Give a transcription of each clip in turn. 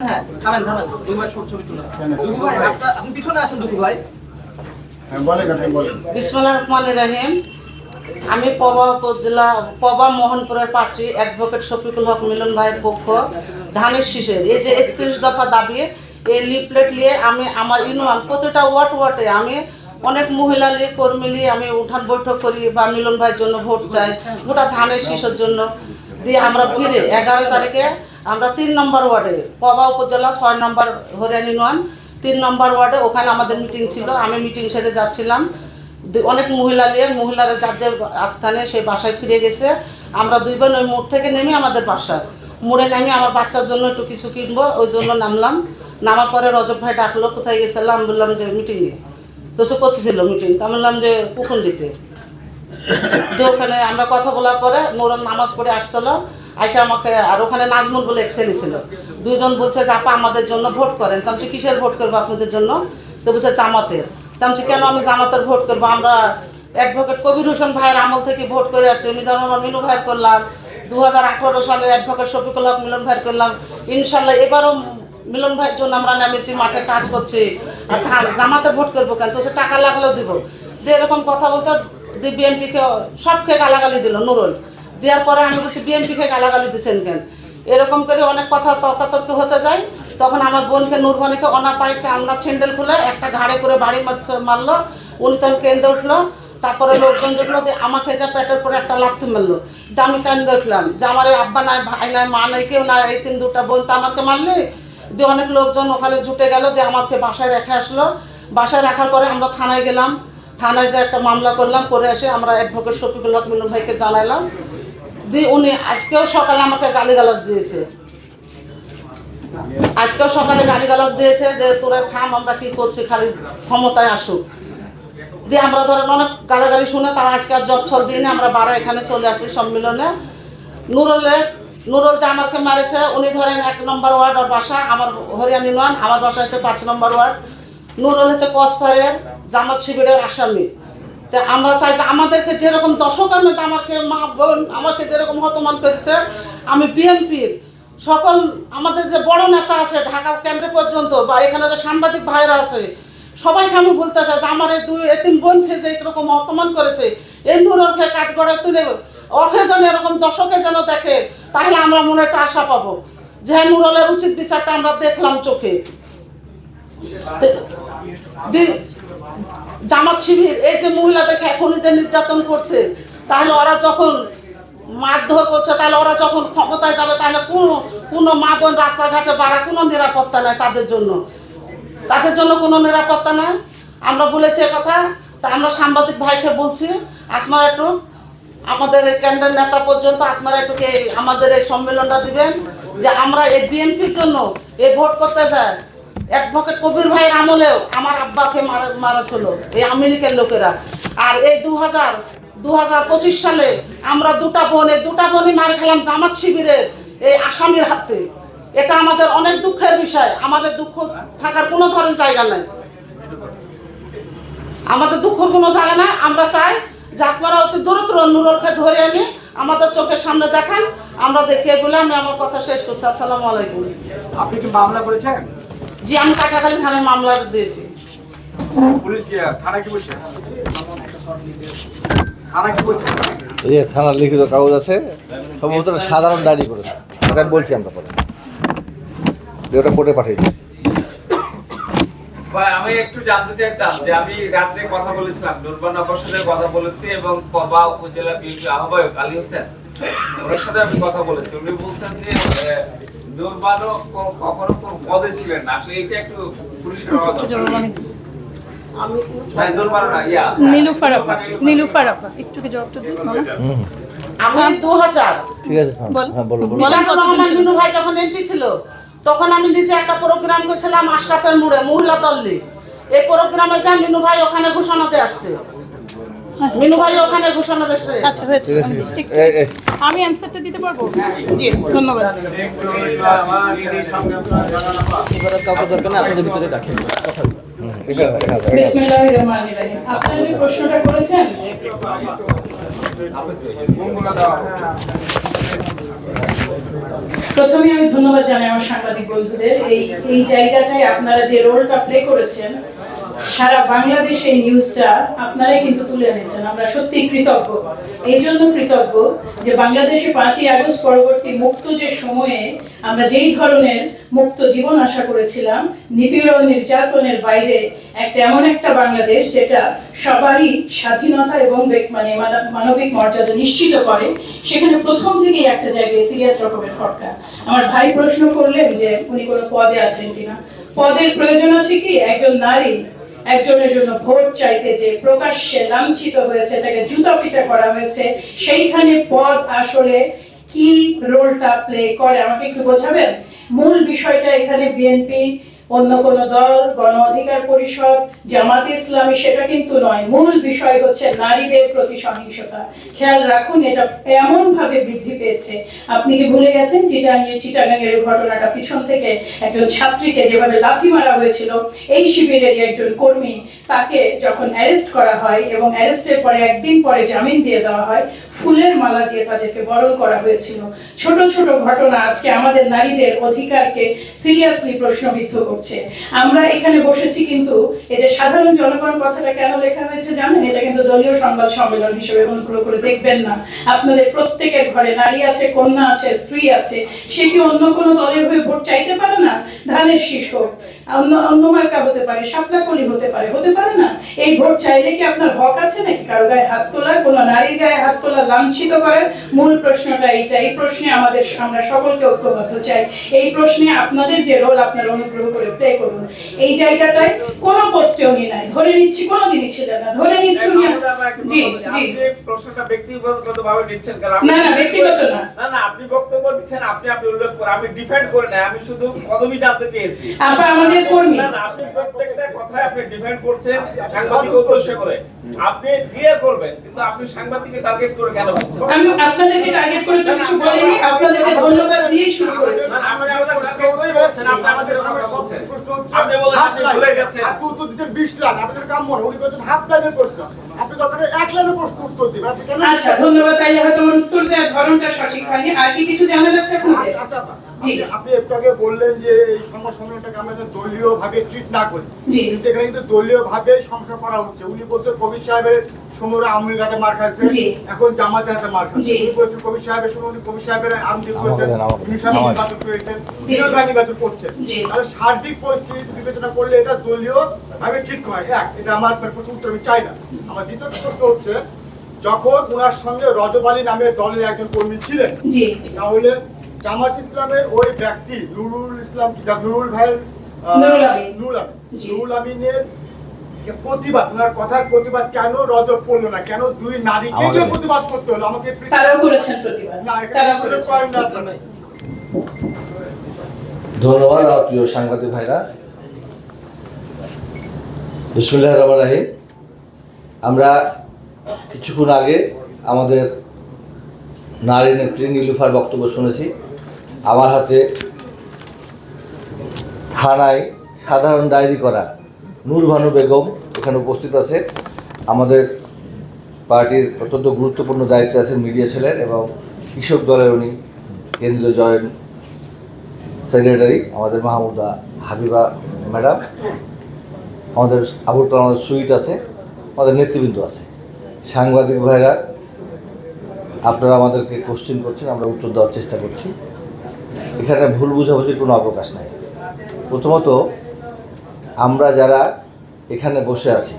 হ্যাঁ থামেন থামেন। দুই ভাই ছবি ছবি দুগু ভাই আপনি পিছনে আসেন দুগু ভাই হ্যাঁ বিসমুল্লাহ রাহিম। আমি পবা উপজেলা পবা মোহনপুরের পাত্রী অ্যাডভোকেট শফিকুল হক মিলন ভাইয়ের পক্ষ ধানের শীষের। এই যে একত্রিশ দফা দাবি এই লিফলেট নিয়ে আমি আমার ইউনিয়ন প্রতিটা ওয়ার্ড ওয়ার্ডে আমি অনেক মহিলা নিয়ে কর্মী নিয়ে আমি উঠান বৈঠক করি বা মিলন ভাইয়ের জন্য ভোট চাই গোটা ধানের শীষের জন্য। দিয়ে আমরা ভিড়ে এগারো তারিখে আমরা তিন নম্বর ওয়ার্ডে, পবা উপজেলা ছয় নম্বর হরিয়ানি ইউনিয়ন, তিন নম্বর ওয়ার্ডে ওখানে আমাদের মিটিং ছিল, আমি মিটিং সেরে যাচ্ছিলাম। অনেক মহিলা নিয়ে, মহিলারা যার যে আস্থানে সেই বাসায় ফিরে গেছে। আমরা দুই বোন ওই মোড় থেকে নেমে আমাদের বাসা। মোড়ে নেমে আমার বাচ্চার জন্য একটু কিছু কিনবো, ওই জন্য নামলাম। নামার পরে রজব ভাই ডাকলো, কোথায় গেছিলাম বললাম যে মিটিংয়ে তো সে করতেছিল মিটিং তা বললাম যে কুকুন দিতে যে ওখানে আমরা কথা বলার পরে মোরম নামাজ পড়ে আসছিল। আইসা আমাকে, আর ওখানে নাজমুল বলে এক ছেলে ছিল। দুজন বলছে যে, আপা, আমাদের জন্য ভোট করেন। তাম কিসের ভোট করব আপনাদের জন্য? তো বলছে, জামাতের। তাম কেন আমি জামাতের ভোট করব? আমরা অ্যাডভোকেট কবির হোসেন ভাইয়ের আমল থেকে ভোট করে আসছি। মিজানুর রহমান মিনু ভাইয়ের করলাম। দু হাজার আঠারো সালে অ্যাডভোকেট শফিকুল হক মিলন ভাইয়ের করলাম। ইনশাল্লাহ এবারও মিলন ভাইয়ের জন্য আমরা নেমেছি, মাঠে কাজ করছি। আর জামাতে ভোট করব কেন? তো সে টাকা লাগলেও দিব। দিয়ে এরকম কথা বলতে বিএনপিকে সবকে গালাগালি দিল, নুরুল। দেওয়ার পরে আমি বলছি বিএনপিকে গালাগালি দিচ্ছেন কেন? এরকম করে অনেক কথা তর্কাতর্কি হতে যায়। তখন আমার বোনকে, নূরবানিকে অনা পাইছে, আমরা ছেন্ডেল খুলে একটা ঘাড়ে করে বাড়ি মারলো, উনি তখন কেন্দ্রে উঠল। তারপরে লোকজন উঠল যে আমাকে যা পেটের পরে একটা লাথি মারলো। যে আমি কেন্দ্রে উঠলাম। যে আমার আব্বা নাই, ভাই নাই, মা নাই, কেউ নাই, এই তিন দুটা বোন তো আমাকে মারলে। দিয়ে অনেক লোকজন ওখানে জুটে গেল, দিয়ে আমাকে বাসায় রেখে আসলো। বাসায় রাখার পরে আমরা থানায় গেলাম। থানায় যে একটা মামলা করলাম, করে এসে আমরা অ্যাডভোকেট শফিকুল হক মিলন ভাইকে জানাইলাম। দিয়ে উনি আজকেও সকালে আমাকে গালিগালাজ দিয়েছে। আজকেও সকালে গালিগালাজ দিয়েছে যে, তোরা থাম, আমরা কি করছি? খালি ক্ষমতায় আসুক। দিয়ে আমরা ধরেন অনেক গালাগালি শুনে তাও আজকে আর জব ছল দিনে আমরা বারো এখানে চলে আসছি সম্মেলনে। নুরলে, নুরুল যে আমাকে মারেছে, উনি ধরেন এক নম্বর ওয়ার্ড, ওর বাসা আমার হরিয়ানি ইউনিয়ন, আমার বাসা হচ্ছে পাঁচ নম্বর ওয়ার্ড। নুরুল হচ্ছে কসফারের জামাত শিবিরের আসামি। তা আমরা চাই যে আমাদেরকে যেরকম দর্শক আমি আমাকে মা বোন আমাকে যেরকম হতমান করেছে, আমি বিএনপির সকল আমাদের যে বড় নেতা আছে ঢাকা কেন্দ্র পর্যন্ত বা এখানে যে সাংবাদিক ভাইরা আছে, সবাইকে আমি বলতে চাই যে আমার এই দুই এতিম বোনকে যে এরকম অপমান করেছে, এই নুরকে কাঠগড়ায় তুলে অর্ঘে যেন এরকম দশকে যেন দেখে, তাহলে আমরা মনে একটা আশা পাবো। যে হ্যাঁ নুরলের উচিত বিচারটা আমরা দেখলাম চোখে। জামাত শিবির, এই যে মহিলাদেরকে এখনই যে নির্যাতন করছে, তাহলে ওরা যখন মারধর করছে, তাহলে ওরা যখন ক্ষমতায় যাবে, তাহলে কোনো কোনো মা বোন রাস্তাঘাটে বাড়া কোনো নিরাপত্তা নাই তাদের জন্য। তাদের জন্য কোনো নিরাপত্তা নাই। আমরা বলেছি কথা, তা আমরা সাংবাদিক ভাইকে বলছি, আপনারা একটু আমাদের কেন্দ্রের নেতা পর্যন্ত আপনারা একটু আমাদের এই সম্মেলনটা দিবেন, যে আমরা এই বিএনপির জন্য এই ভোট করতে যাই অ্যাডভোকেট কবির ভাইয়ের আমলেও আমার আব্বাকে মারা মারা ছিল এই আমেরিকার লোকেরা। আর এই দু হাজার দু হাজার পঁচিশ সালে আমরা দুটা বোন, দুটা বোনই মার খেলাম জামাত শিবিরের এই আসামির হাতে। এটা আমাদের অনেক দুঃখের বিষয়। আমাদের দুঃখ থাকার কোনো ধরনের জায়গা নাই। আমাদের দুঃখ কোনো জায়গা নাই। আমরা চাই যে আপনারা অতি দূরত্ব নুরলকে ধরে এনে আমাদের চোখের সামনে দেখান। আমরা দেখিয়ে বলে আমি আমার কথা শেষ করছি। আসসালামু আলাইকুম। আপনি কি মামলা করেছেন? জি আমি কাটাখালী থানায় মামলা দিয়েছি। পুলিশ থানা কি বলছে? থানা কি বলছে? এই যে থানার লিখিত কাগজ আছে সম্ভবত সাধারণ ডায়েরি করেছে। বলছি আমরা পরে। ওটা কোর্টে পাঠিয়ে দিয়েছি আমি একটু জানতে চাইতাম যে আমি রাত্রে কথা বলেছিলাম দুর্বান আব্বার সাথে কথা বলেছি এবং পবা উপজেলা বিএনপি আহ্বায়ক আলী হোসেন ওনার সাথে আমি কথা বলেছি। উনি বলছেন যে দুর্বানও কখনো কোন পদে ছিলেন না। আসলে এটা একটু পরিষ্কার হওয়া দরকার। দুর্বান না নীলুফার আপা নীলুফার আপা একটু কি জবাবটা দিন মামা আমি দু হাজার। ঠিক আছে থাম। বল। বলো বলো। বলেন কতদিন ছিল? ভাই যখন এমপি ছিল তখন আমি নিজে একটা প্রোগ্রাম করছিলাম আশরাফের মোড়ে মহিলা দল্লি এই প্রোগ্রামে যা মিনু ভাই ওখানে ঘোষণা দিয়ে আসছে। মিনু ভাই ওখানে ঘোষণা দিচ্ছে আচ্ছা হয়েছে। আমি অ্যান্সারটা দিতে পারব জি ধন্যবাদ আপনারা যে প্রশ্নটা করেছেন কোনগুলো দেওয়া হবে? প্রথমে আমি ধন্যবাদ জানাই আমার সাংবাদিক বন্ধুদের। এই এই জায়গাটায় আপনারা যে রোলটা প্লে করেছেন সারা বাংলাদেশ এই নিউজটা আপনারাই কিন্তু তুলে এনেছেন, আমরা সত্যি কৃতজ্ঞ। এই জন্য কৃতজ্ঞ যে বাংলাদেশে পাঁচই আগস্ট পরবর্তী মুক্ত যে সময়ে আমরা যেই ধরনের মুক্ত জীবন আশা করেছিলাম, নিপীড়ন, নির্যাতনের বাইরে একটা এমন একটা বাংলাদেশ যেটা সবারই স্বাধীনতা এবং মানে মানবিক মর্যাদা নিশ্চিত করে, সেখানে প্রথম থেকেই একটা জায়গায় সিরিয়াস রকমের খটকা আমার ভাই প্রশ্ন করলেন যে উনি কোনো পদে আছেন কিনা? পদের প্রয়োজন আছে কি? একজন নারী একজনের জন্য ভোট চাইতে যে প্রকাশ্যে লাঞ্ছিত হয়েছে, তাকে জুতা পিটা করা হয়েছে, সেইখানে পদ আসলে কি রোলটা প্লে করে আমাকে একটু বোঝাবেন? মূল বিষয়টা এখানে বিএনপি অন্য কোন দল, গণ অধিকার পরিষদ, জামাত ইসলামী, সেটা কিন্তু নয়। মূল বিষয় হচ্ছে নারীদের প্রতি সহিংসতা। খেয়াল রাখুন, এটা এমন ভাবে বৃদ্ধি পেয়েছে। আপনি কি ভুলে গেছেন? চিটাঙ্গে এর ঘটনাটা পিছন থেকে একজন ছাত্রীকে যেভাবে লাথি মারা হয়েছিল, এই শিবিরের একজন কর্মী তাকে যখন অ্যারেস্ট করা হয় এবং অ্যারেস্টের পরে একদিন পরে জামিন দিয়ে দেওয়া হয় ফুলের মালা দিয়ে তাদেরকে বরণ করা হয়েছিল। ছোট ছোট ঘটনা আজকে আমাদের নারীদের অধিকারকে সিরিয়াসলি প্রশ্নবিদ্ধ করছে। আমরা এখানে বসেছি কিন্তু এই যে সাধারণ জনগণ কথাটা কেন লেখা হয়েছে জানেন? এটা কিন্তু দলীয় সংবাদ সম্মেলন হিসেবে অনুগ্রহ করে দেখবেন না। আপনাদের প্রত্যেকের ঘরে নারী আছে, কন্যা আছে, স্ত্রী আছে। সে কি অন্য কোনো দলের হয়ে ভোট চাইতে পারে না? ধানের শীষ হোক, অন্য অন্য মার্কা হতে পারে শাপলা কলি হতে পারে হতে পারে না? এই ভোট চাইলে কি আপনার হক আছে নাকি? কারও গায়ে হাত তোলা, কোনো নারীর গায়ে হাত তোলা লাঞ্ছিত করে মূল প্রশ্নটা এইটা এই প্রশ্নে আমাদের আমরা সকলকে ঐক্যবদ্ধ চাই। এই প্রশ্নে আপনাদের যে রোল আপনারা অনুগ্রহ করে প্লে করুন। এই জায়গাটায় কোনো পোস্টে উনি নাই। ধরে নিচ্ছি কোনোদিনই ছিলেন না। ধরে নিচ্ছি উনি জি জি। আপনি প্রশ্নটা ব্যক্তিগতভাবে নিচ্ছেন কারণ না, না, ব্যক্তিগত না। না না আপনি বক্তব্য দিচ্ছেন আপনি আপনি উল্লেখ করে আমি ডিফেন্ড করে আমি শুধু পদবি জানতে চেয়েছি। আপা আমাদের কর্মী। না না আপনি প্রত্যেকটা কথায় আপনি ডিফেন্ড করছেন সাংবাদিক উদ্দেশ্য করে। আপনি ক্লিয়ার করবেন কিন্তু আপনি সাংবাদিককে টার্গেট করে আমি আপনাদেরকে টার্গেট করে তো কিছু বলিনি আপনাদেরকে ধন্যবাদ দিয়ে শুরু করেছি। আপনি আমাদের টার্গেট করে বলছেন আমাদের সামনে বলছেন আপনি বলেন আপনি ভুলে গেছেন। আপনি উত্তর দিচ্ছেন বিশ লাখ আপনাদের কাম মনে উনি হাফ লাইনের প্রশ্ন। আপনি দরকার এক লাইনের প্রশ্ন উত্তর দিবেন আপনি কেন আচ্ছা ধন্যবাদ তাই হয়তো আমার উত্তর দেওয়ার ধরনটা সঠিক হয়নি। আর কি কিছু জানা যাচ্ছে আপনাদের? আচ্ছা, আচ্ছা, জি। আপনি- একটু আগে বললেন যে এই সম্মেলনটাকে আমরা দলীয় ভাবে ট্রিট না করি। কিন্তু এখানে কিন্তু দলীয় ভাবে সংসার করা হচ্ছে। উনি বলছেন কবির সাহেবের সময় আওয়ামী লীগ হাতে মার খাইছে জি। এখন জামাতের হাতে মার খাচ্ছে উনি বলছেন কবির সাহেবের সময় উনি কবির সাহেবের করেছেন দেন, উনি সাহেব নির্বাচন করেছেন বিরোধী নির্বাচন করছেন। তাহলে সার্বিক পরিস্থিতি বিবেচনা করলে এটা দলীয় ভাবে ঠিক হয়। এক এটা আমার প্রশ্ন উত্তর আমি চাই না। আমার দ্বিতীয় প্রশ্ন হচ্ছে যখন ওনার সঙ্গে রজব নামে দলের একজন কর্মী ছিলেন তাহলে জামাত ইসলামের ওই ব্যক্তি নুরুল ইসলাম কি? যা- নুরুল ভাইয়ের নুরুল আমিন। নুরুল আমিনের প্রতিবাদ ওনার কথার প্রতিবাদ কেন রজব করল না? কেন দুই নারীকে যে প্রতিবাদ করতে হলো? আমাকে একটু- করেছেন প্রতিবাদ। না তারা উল্লেখ করেছেন। না ধন্যবাদ আমার প্রিয় সাংবাদিক ভাইরা। বিসমুল্লাহ রহমান রাহিম। আমরা কিছুক্ষণ আগে আমাদের নারী নেত্রী নীলুফার বক্তব্য শুনেছি। আমার হাতে থানায় সাধারণ ডায়েরি করা নূর ভানু বেগম এখানে উপস্থিত আছে। আমাদের পার্টির অত্যন্ত গুরুত্বপূর্ণ দায়িত্বে আছেন মিডিয়া সেলের এবং কৃষক দলের উনি কেন্দ্রীয় জয়েন্ট সেক্রেটারি আমাদের মাহমুদা হাবিবা ম্যাডাম। আমাদের আবুল কালাম সুইট আছে, আমাদের নেতৃবৃন্দ আছে। সাংবাদিক ভাইরা, আপনারা আমাদেরকে কোশ্চেন করছেন, আমরা উত্তর দেওয়ার চেষ্টা করছি। এখানে ভুল বুঝাবুঝির কোনো অবকাশ নাই। প্রথমত, আমরা যারা এখানে বসে আছি,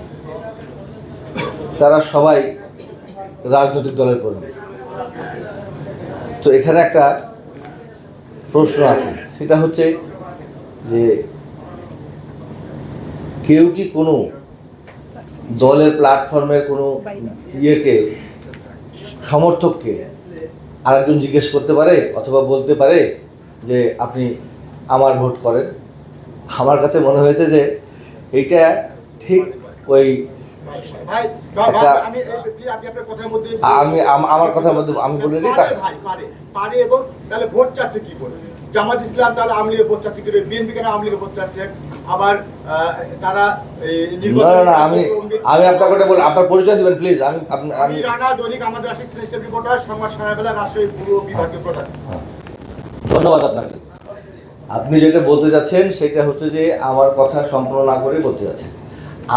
তারা সবাই রাজনৈতিক দলের কর্মী। তো এখানে একটা প্রশ্ন আছে, সেটা হচ্ছে যে কেউ কি কোনো দলের প্ল্যাটফর্মের কোনো ইয়েকে, সমর্থককে আরেকজন জিজ্ঞেস করতে পারে অথবা বলতে পারে যে আপনি আমার ভোট করেন। আমার কাছে মনে হয়েছে যে এইটা ঠিক ওই আমি আমার কথার মধ্যে আমি বলে পারে এবং তাহলে ভোট চাচ্ছে কি জামাত ইসলাম তাহলে আওয়ামী লীগের ভোট চাচ্ছে বিএনপি কেন আওয়ামী লীগের ভোট চাচ্ছে? আবার তারা আমি আমি আপনার কথা বলি আপনার পরিচয় দেবেন প্লিজ আমি রানা দৈনিক আমাদের আসিস রিপোর্টার সংবাদ সকালবেলা রাজশাহী পূর্ব বিভাগীয় প্রধান। ধন্যবাদ আপনাকে। আপনি যেটা বলতে যাচ্ছেন, সেটা হচ্ছে যে আমার কথা সম্পূর্ণ না করে বলতে যাচ্ছেন।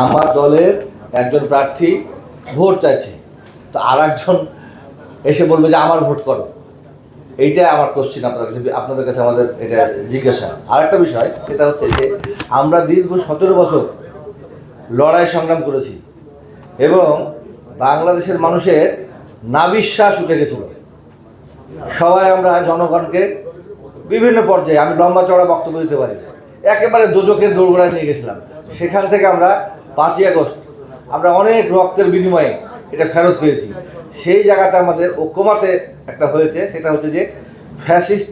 আমার দলের একজন প্রার্থী ভোট চাইছে। তো আর একজন এসে বলবে যে, আমার ভোট করো। এইটা আমার কোশ্চিন আপনাদের কাছে আপনাদের কাছে আমাদের এটা জিজ্ঞাসা। আর একটা বিষয়, সেটা হচ্ছে যে আমরা দীর্ঘ সতেরো বছর লড়াই সংগ্রাম করেছি এবং বাংলাদেশের মানুষের নাবিশ্বাস উঠে গেছিল। সবাই আমরা জনগণকে বিভিন্ন পর্যায়ে আমি লম্বা চড়া বক্তব্য দিতে পারি। একেবারে দুজকের দৌড়গোড়ায় নিয়ে গেছিলাম। সেখান থেকে আমরা পাঁচই আগস্ট আমরা অনেক রক্তের বিনিময়ে এটা ফেরত পেয়েছি। সেই জায়গাতে আমাদের ঐক্যমাতে একটা হয়েছে, সেটা হচ্ছে যে ফ্যাসিস্ট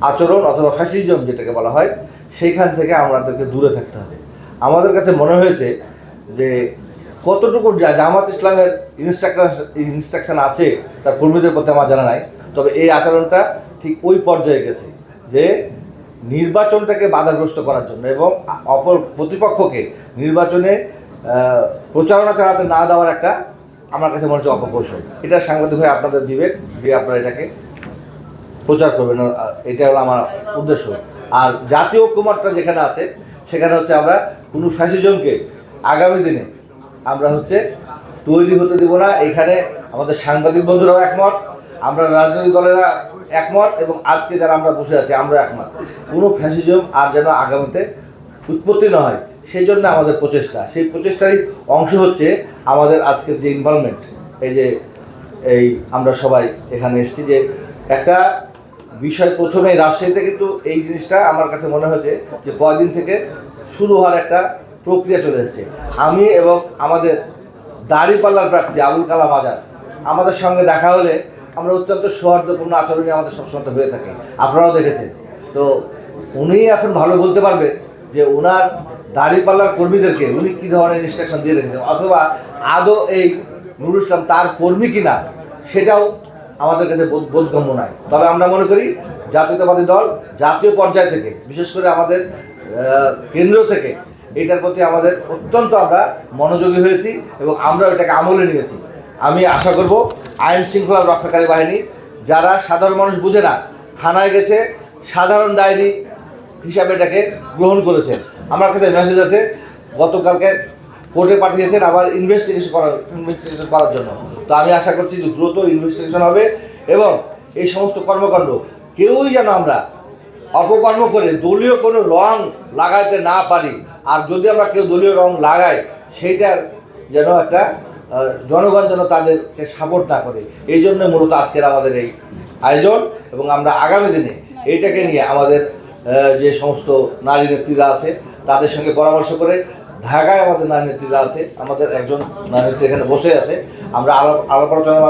আচরণ অথবা ফ্যাসিজম যেটাকে বলা হয়, সেইখান থেকে আমাদেরকে দূরে থাকতে হবে। আমাদের কাছে মনে হয়েছে যে কতটুকু জা- জামাত ইসলামের ইনস্ট্রাকশন ইনস্ট্রাকশন আছে, তার কর্মীদের প্রতি আমার জানা নাই, তবে এই আচরণটা ঠিক ওই পর্যায়ে গেছে যে নির্বাচনটাকে বাধাগ্রস্ত করার জন্য এবং অপর প্রতিপক্ষকে নির্বাচনে প্রচারণা চালাতে না দেওয়ার একটা আমার কাছে মনে হচ্ছে অপকৌশল। এটা সাংবাদিক হয়ে আপনাদের বিবেক যে আপনারা এটাকে প্রচার করবেন এটা হলো আমার উদ্দেশ্য। আর জাতীয় ঐক্যমাত্রা যেখানে আছে, সেখানে হচ্ছে আমরা কোনো ফ্যাসিজমকে আগামী দিনে আমরা হচ্ছে তৈরি হতে দেব না। এখানে আমাদের সাংবাদিক বন্ধুরাও একমত, আমরা রাজনৈতিক দলেরা একমত এবং আজকে যারা আমরা বসে আছি, আমরা একমত। কোনো ফ্যাসিজম আর যেন আগামীতে উৎপত্তি না হয় সেই জন্য আমাদের প্রচেষ্টা। সেই প্রচেষ্টারই অংশ হচ্ছে আমাদের আজকের যে ইনভলভমেন্ট এই যে, এই আমরা সবাই এখানে এসেছি যে একটা বিষয় প্রথমে রাজশাহীতে কিন্তু এই জিনিসটা আমার কাছে মনে হয়েছে যে কয়েকদিন থেকে শুরু হওয়ার একটা প্রক্রিয়া চলে এসেছে। আমি এবং আমাদের দাড়িপাল্লার প্রার্থী আবুল কালাম আজাদ, আমাদের সঙ্গে দেখা হলে আমরা অত্যন্ত সৌহার্দ্যপূর্ণ আচরণই আমাদের সবসময় হয়ে থাকে। আপনারাও দেখেছেন। তো উনি এখন ভালো বলতে পারবেন যে ওনার দাড়িপাল্লার কর্মীদেরকে উনি কী ধরনের ইনস্ট্রাকশন দিয়ে রেখেছেন? অথবা আদৌ এই নুরুল ইসলাম তার কর্মী কিনা, সেটাও আমাদের কাছে বোধ- বোধগম্য নয়। তবে আমরা মনে করি জাতীয়তাবাদী দল জাতীয় পর্যায় থেকে, বিশেষ করে আমাদের কেন্দ্র থেকে, এটার প্রতি আমাদের অত্যন্ত আমরা মনোযোগী হয়েছি এবং আমরা এটাকে আমলে নিয়েছি। আমি আশা করব আইন শৃঙ্খলা রক্ষাকারী বাহিনী, যারা সাধারণ মানুষ বুঝে না, থানায় গেছে, সাধারণ ডায়েরি হিসাবে এটাকে গ্রহণ করেছেন আমার কাছে মেসেজ আছে, গতকালকে কোর্টে পাঠিয়েছেন আবার ইনভেস্টিগেশন করার ইনভেস্টিগেশন করার জন্য। তো আমি আশা করছি যে দ্রুত ইনভেস্টিগেশন হবে এবং এই সমস্ত কর্মকাণ্ড, কেউই যেন আমরা অপকর্ম করে দলীয় কোনো রং লাগাইতে না পারি। আর যদি আমরা কেউ দলীয় রং লাগাই, সেইটার যেন একটা জনগণ যেন তাদেরকে সাপোর্ট না করে। এই জন্য মূলত আজকের আমাদের এই আয়োজন এবং আমরা আগামী দিনে এইটাকে নিয়ে আমাদের যে সমস্ত নারী নেত্রীরা আছে, তাদের সঙ্গে পরামর্শ করে ঢাকায় আমাদের নারী নেত্রীরা আছে, আমাদের একজন নারী নেত্রী এখানে বসে আছে, আমরা আলো আলোচনার